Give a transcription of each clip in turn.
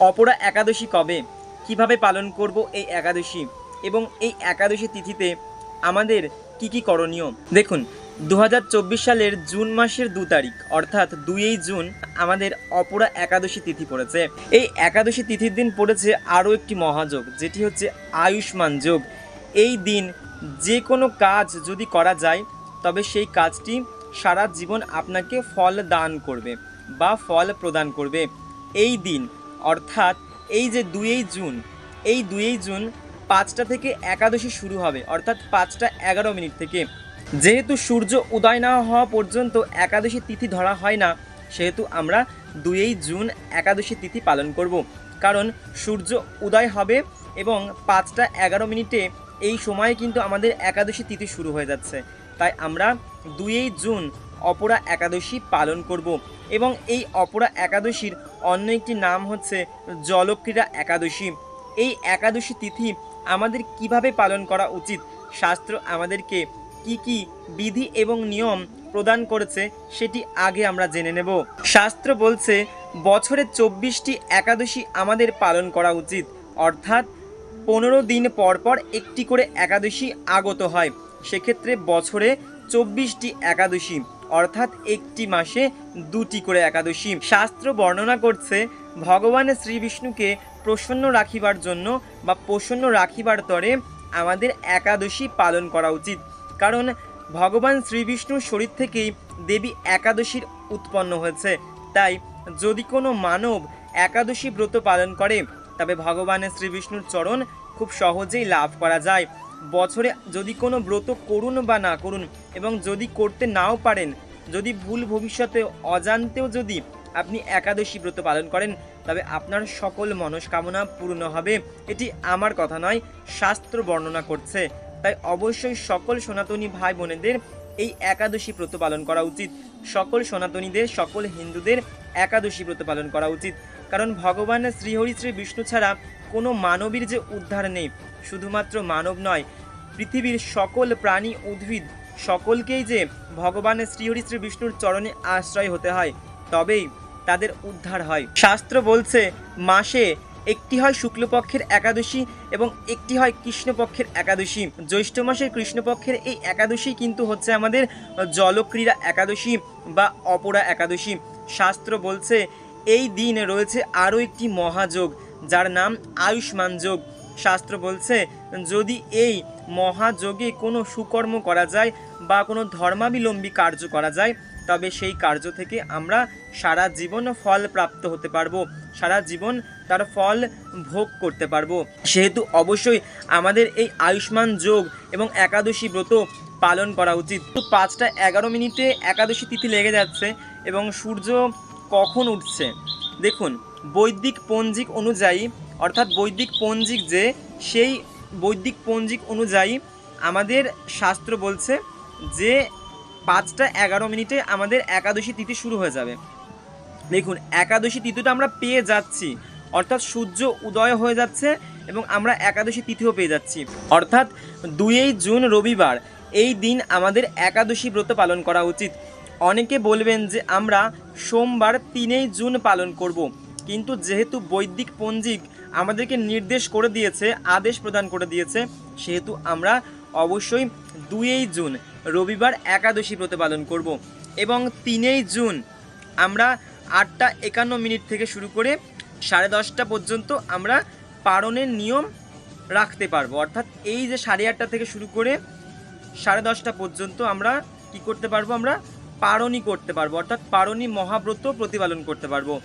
অপরা একাদশী কবে? কীভাবে পালন করব এই একাদশী? এবং এই একাদশী তিথিতে আমাদের কি কি করণীয়? দেখুন দু হাজার চব্বিশ সালের জুন মাসের দু তারিখ, অর্থাৎ দুইই জুন আমাদের অপরা একাদশী তিথি পড়েছে। এই একাদশী তিথির দিন পড়েছে আরও একটি মহাযোগ, যেটি হচ্ছে আয়ুষ্মান যোগ। এই দিন যে কোনো কাজ যদি করা যায়, তবে সেই কাজটি সারা জীবন আপনাকে ফল দান করবে বা ফল প্রদান করবে। এই দিন অর্থাৎ এই যে দুইই জুন, এই দুইই জুন পাঁচটা থেকে একাদশী শুরু হবে, অর্থাৎ পাঁচটা এগারো মিনিট থেকে। যেহেতু সূর্য উদয় না হওয়া পর্যন্ত একাদশী তিথি ধরা হয় না, সেহেতু আমরা দুইই জুন একাদশী তিথি পালন করব। কারণ সূর্য উদয় হবে এবং পাঁচটা এগারো মিনিটে এই সময়ে কিন্তু আমাদের একাদশী তিথি শুরু হয়ে যাচ্ছে। তাই আমরা দুইই জুন অপরা একাদশী পালন করব এবং এই অপরা একাদশীর অন্য একটি নাম হচ্ছে জলক্রীড়া একাদশী। এই একাদশী তিথি আমাদের কীভাবে পালন করা উচিত? শাস্ত্র আমাদেরকে কি কি বিধি এবং নিয়ম প্রদান করেছে সেটি আগে আমরা জেনে নেব। শাস্ত্র বলছে, বছরে চব্বিশটি একাদশী আমাদের পালন করা উচিত। অর্থাৎ পনেরো দিন পর পর একটি করে একাদশী আগত হয়। সেক্ষেত্রে বছরে চব্বিশটি একাদশী। অর্থাৎ একটি মাসে দুটি করে একাদশী। শাস্ত্র বর্ণনা করছে, ভগবান শ্রী বিষ্ণুকে প্রসন্ন রাখিবার জন্য বা প্রসন্ন রাখিবার তরে আমাদের একাদশী পালন করা উচিত। কারণ ভগবান শ্রী বিষ্ণুর শরীর থেকেই দেবী একাদশীর উৎপন্ন হয়েছে। তাই যদি কোনো মানব একাদশী ব্রত পালন করে, তবে ভগবানের শ্রী বিষ্ণুর চরণ খুব সহজেই লাভ করা যায়। বছরে যদি কোনো ব্রত করুন বা না করুন এবং যদি করতে নাও পারেন, যদি ভুল ভবিষ্যতে অজান্তেও যদি আপনি একাদশী ব্রত পালন করেন, তবে আপনার সকল মনস্কামনা পূর্ণ হবে। এটি আমার কথা নয়, শাস্ত্র বর্ণনা করছে। তাই অবশ্যই সকল সনাতনী ভাই বোনেদের এই একাদশী ব্রত পালন করা উচিত। সকল সনাতনীদের, সকল হিন্দুদের একাদশী ব্রত পালন করা উচিত। কারণ ভগবান শ্রীহরি শ্রী বিষ্ণু ছাড়া কোনো মানবীর যে উদ্ধার নেই শুধুমাত্র মানব নয়, পৃথিবীর সকল প্রাণী উদ্ভিদ সকলকেই যে ভগবানের শ্রীহরি শ্রী বিষ্ণুর চরণে আশ্রয় হতে হয়, তবেই তাদের উদ্ধার হয়। শাস্ত্র বলছে, মাসে একটি হয় শুক্লপক্ষের একাদশী এবং একটি হয় কৃষ্ণপক্ষের একাদশী। জ্যৈষ্ঠ মাসের কৃষ্ণপক্ষের এই একাদশী কিন্তু হচ্ছে আমাদের জলক্রীড়া একাদশী বা অপরা একাদশী। শাস্ত্র বলছে, এই দিন রয়েছে আরও একটি মহাযোগ, যার নাম আয়ুষ্মান যোগ। শাস্ত্র বলছে, যদি এই মহাযোগে কোনো সুকর্ম করা যায় বা কোনো ধর্মাবলম্বী কার্য করা যায়, তবে সেই কার্য থেকে আমরা সারা জীবন ফল প্রাপ্ত হতে পারব, সারা জীবন তার ফল ভোগ করতে পারব। সেহেতু অবশ্যই আমাদের এই আয়ুষ্মান যোগ এবং একাদশী ব্রত পালন করা উচিত। তো পাঁচটা এগারো মিনিটে একাদশী তিথি লেগে যাচ্ছে এবং সূর্য কখন উঠছে? দেখুন, বৈদিক পঞ্জিক অনুযায়ী অর্থাৎ বৈদিক পঞ্জিক যে, সেই বৈদিক পঞ্জিক অনুযায়ী আমাদের শাস্ত্র বলছে যে, পাঁচটা এগারো মিনিটে আমাদের একাদশী তিথি শুরু হয়ে যাবে। দেখুন, একাদশী তিথিটা আমরা পেয়ে যাচ্ছি। অর্থাৎ সূর্য উদয় হয়ে যাচ্ছে এবং আমরা একাদশী তিথিও পেয়ে যাচ্ছি। অর্থাৎ দুইই জুন রবিবার, এই দিন আমাদের একাদশী ব্রত পালন করা উচিত। অনেকে বলবেন যে, আমরা সোমবার তিনই জুন পালন করব। কিন্তু যেহেতু বৈদিক পঞ্জিক আমাদেরকে নির্দেশ করে দিয়েছে, আদেশ প্রদান করে দিয়েছে, সেহেতু আমরা অবশ্যই দুইই জুন, রবিবার একাদশী ব্রত পালন করব। এবং তিনই জুন আমরা আটটা একান্ন মিনিট থেকে শুরু করে সাড়ে দশটা পর্যন্ত আমরা পারণের নিয়ম রাখতে পারব। অর্থাৎ এই যে সাড়ে আটটা থেকে শুরু করে সাড়ে দশটা পর্যন্ত আমরা কি করতে পারব? আমরা পারণই করতে পারব। অর্থাৎ পারণী মহাব্রত প্রতিপালন করতে পারব।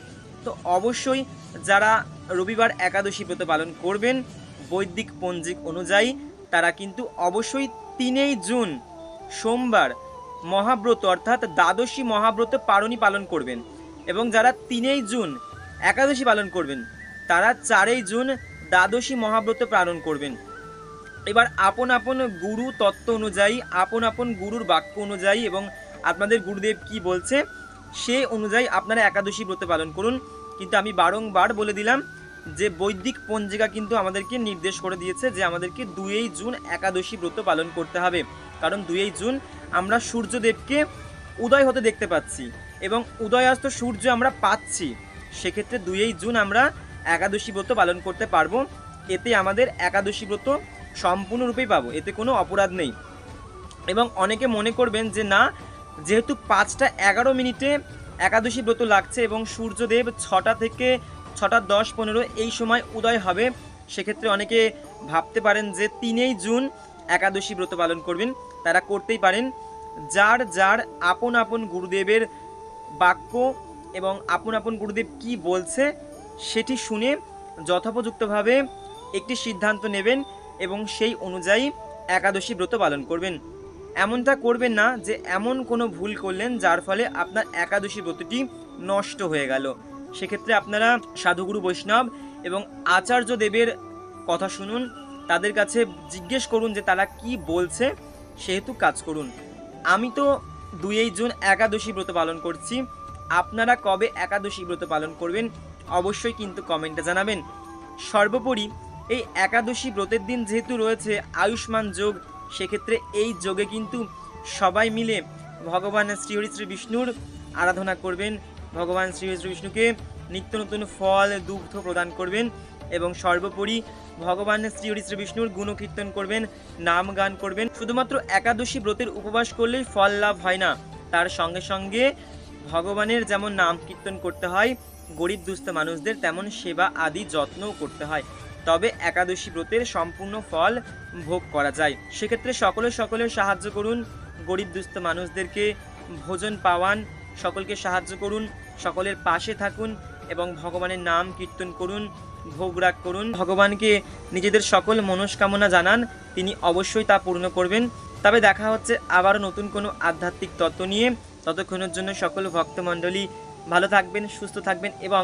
তো অবশ্যই যারা রবিবার একাদশী ব্রত পালন করবেন। বৈদিক পঞ্জিক অনুযায়ী তারা কিন্তু অবশ্যই তিনই জুন, সোমবার মহাব্রত অর্থাৎ দ্বাদশী মহাব্রত পারণী পালন করবেন এবং যারা তিনই জুন একাদশী পালন করবেন, তারা চারই জুন দ্বাদশী মহাব্রত পালন করবেন। এবার আপন আপন গুরু তত্ত্ব অনুযায়ী, আপন আপন গুরুর বাক্য অনুযায়ী এবং আপনাদের গুরুদেব কি বলছে, সে অনুযায়ী আপনারা একাদশী ব্রত পালন করুন। কিন্তু আমি বারংবার বলে দিলাম যে বৈদিক পঞ্জিকা কিন্তু আমাদেরকে নির্দেশ করে দিয়েছে যে আমাদেরকে দুইই জুন একাদশী ব্রত পালন করতে হবে। কারণ দুইই জুন আমরা সূর্যদেবকে উদয় হতে দেখতে পাচ্ছি এবং উদয়াস্ত সূর্য আমরা পাচ্ছি। সেক্ষেত্রে দুইই জুন আমরা একাদশী ব্রত পালন করতে পারব। এতে আমাদের একাদশী ব্রত সম্পূর্ণরূপেই পাবো। এতে কোনো অপরাধ নেই। এবং অনেকে মনে করবেন যে না, যেহেতু পাঁচটা এগারো মিনিটে একাদশী ব্রত লাগছে এবং সূর্যদেব ছটা থেকে ছটা দশ পনেরো এই সময় উদয় হবে। সেক্ষেত্রে অনেকে ভাবতে পারেন যে তিনেই জুন একাদশী ব্রত পালন করবেন। তারা করতেই পারেন। যার যার আপন আপন গুরুদেবের বাক্য এবং আপন আপন গুরুদেব কি বলছে সেটি শুনে যথোপযুক্তভাবে একটি সিদ্ধান্ত নেবেন এবং সেই অনুযায়ী একাদশী ব্রত পালন করবেন। এমনটা করবেন না যে এমন কোনো ভুল করলেন যার ফলে আপনার একাদশী ব্রতটি নষ্ট হয়ে গেল। সেক্ষেত্রে আপনারা সাধুগুরু বৈষ্ণব এবং আচার্য দেবের কথা শুনুন, তাদের কাছে জিজ্ঞেস করুন যে তারা কি বলছে, সেহেতু কাজ করুন। আমি তো দুই জুন একাদশী ব্রত পালন করছি। আপনারা কবে একাদশী ব্রত পালন করবেন অবশ্যই কিন্তু কমেন্টে জানাবেন। সর্বোপরি এই একাদশী ব্রতের দিন যেহেতু রয়েছে আয়ুষ্মান যোগ সেক্ষেত্রে এই যোগে কিন্তু সবাই মিলে ভগবান শ্রীহরি শ্রী বিষ্ণুর আরাধনা করবেন। ভগবান শ্রীহরি শ্রী বিষ্ণুকে নিত্য নতুন ফল, দুগ্ধ প্রদান করবেন এবং সর্বোপরি ভগবান শ্রীহরি শ্রী বিষ্ণুর গুণকীর্তন করবেন, নাম গান করবেন। শুধুমাত্র একাদশী ব্রতের উপবাস করলেই ফল লাভ হয় না। তার সঙ্গে সঙ্গে ভগবানের যেমন নাম কীর্তন করতে হয়, গরিব দুস্থ মানুষদের তেমন সেবা আদি যত্নও করতে হয়। তবে একাদশী ব্রতের সম্পূর্ণ ফল ভোগ করা যায়। সেক্ষেত্রে সকলে সকলের সাহায্য করুন, গরিব দুস্থ মানুষদেরকে ভোজন পাওয়ান, সকলকে সাহায্য করুন, সকলের পাশে থাকুন এবং ভগবানের নাম কীর্তন করুন, ভোগ রাগ করুন। ভগবানকে নিজেদের সকল মনস্কামনা জানান, তিনি অবশ্যই তা পূর্ণ করবেন। তবে দেখা হচ্ছে আবারও নতুন কোনো আধ্যাত্মিক তত্ত্ব নিয়ে। ততক্ষণের জন্য সকল ভক্তমণ্ডলী ভালো থাকবেন, সুস্থ থাকবেন এবং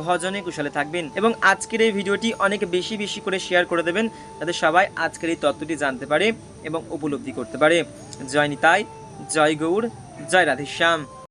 ভজনে কুশলে থাকবেন। এবং আজকের এই ভিডিওটি অনেক বেশি বেশি করে শেয়ার করে দেবেন, যাতে সবাই আজকের এই তত্ত্বটি জানতে পারে এবং উপলব্ধি করতে পারে। জয় নিতাই, জয় গৌর জয় রাধেশ্যাম।